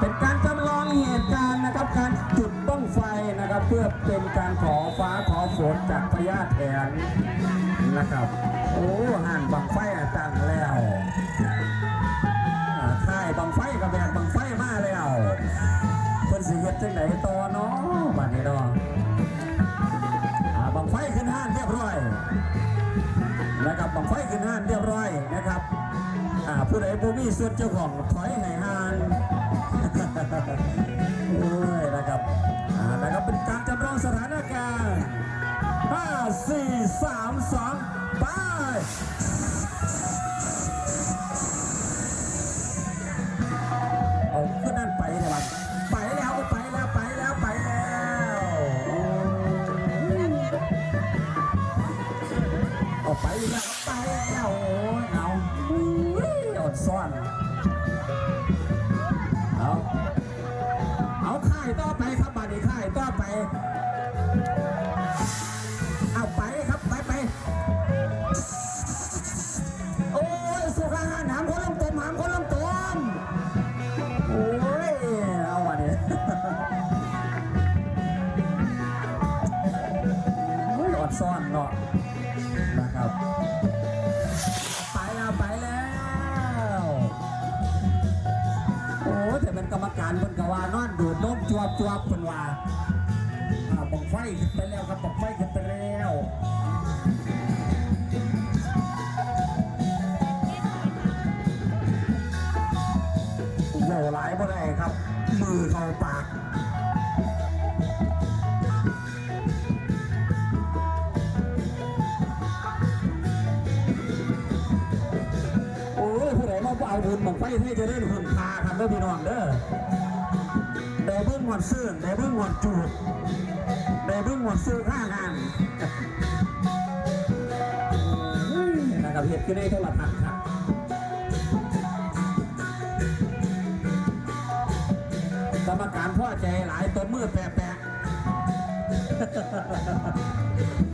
เป็นการจำลองเหตุการณ์นะครับการจุดบ้องไฟนะครับ เพื่อเป็นการขอฟ้าขอฝนจากพญาแถนนะครับโอ้ห่านบังไฟตั้งแล้วค่ายบังไฟกับแบกบังไฟมาแล้วคนสิเฮ็ดจังไหนต่อเนาะบัดนี้เนาะอ่าบังไฟขึ้นห้านเรียบร้อยนะครับบังไฟขึ้นห้านเรียบร้อยนะครับผู้ใดผู้มีส่วนเจ้าของถอยให้ห้าน โอ้ยนะครับอ่านะครับเป็นการจำลองสถานการณ์ห้าสี่สามสองไปายต่อไปครับบัดนี้ค่ายต่อไป เอาไปครับไปไปโอ้ยสุขาหามคนลงตมหามคนลงตมโอ้ยเอาวะเนี่ยโอ้ยอดซ่อนเนาะ เป็นกรรมการบนกว่านอนดูดนมจวบจวบคนว่าอ่าบังไฟขึ้นไปแล้วครับบองไฟขึ้นไปแล้วโหหลายบ่ได้ครับ มือเข้าปาก เอาบุญบังไฟให้จะได้หุ่นคาครับเด้พี่น้องเด้อได้เบิ้งหมดซื่นได้เบิ้งหมดจูดได้เบิ้งหมดซื้อค่างานนะครับเหตุขึ้นในโทรทัศน์ครับกรรมการพ่อใจหลายตัวมือแปะๆ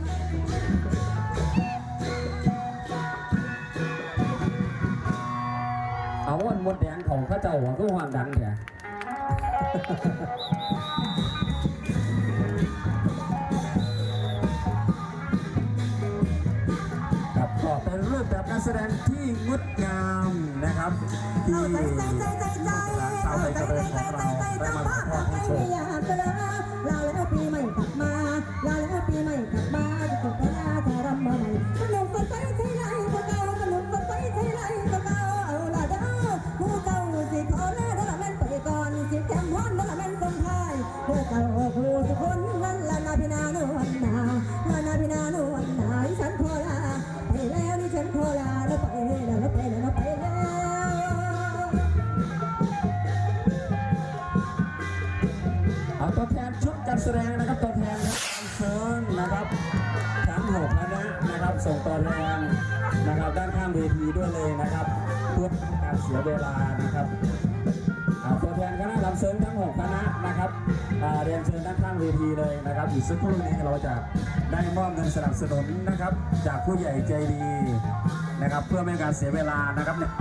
ดแดงของเข้าเจ้าหัวก็หวานดังแท้ครับก็เป็นรูปแบบการแสดงที่งดงามนะครับที่เอาใจใจใจใจใจชาวไทยใจเจใจริญใจของใจเราใจได้จังมาบ้าถ่ายทอดให้ชมไม่อยากจะลาลาแล้วปีใหม่กลับ สุคนนั่นละนาพินานวลนนาละนาพินานวลนนาฉันขอลาไปแล้วนี่ฉันขอลาแล้วไปแล้วแล้วไปแล้วไปแล้วเอาตัวแทนชุดการแสดงนะครับตัวแทนครับอันเซิร์นนะครับทั้งหกคณะนะครับส่งตัวแทนนะครับด้านข้างเวทีด้วยเลยนะครับ พื่อการเสียเวลานะครับตัวแทนคณะลำเสริมทั้งหกคณะนะครับเรียนเชิญด้านข้างเวทีเลยนะครับ อีกสักครู่นี้เราจะได้มอบเงินสนับสนุนนะครับ จากผู้ใหญ่ใจดีนะครับ เพื่อไม่ให้การเสียเวลานะครับเนี่ย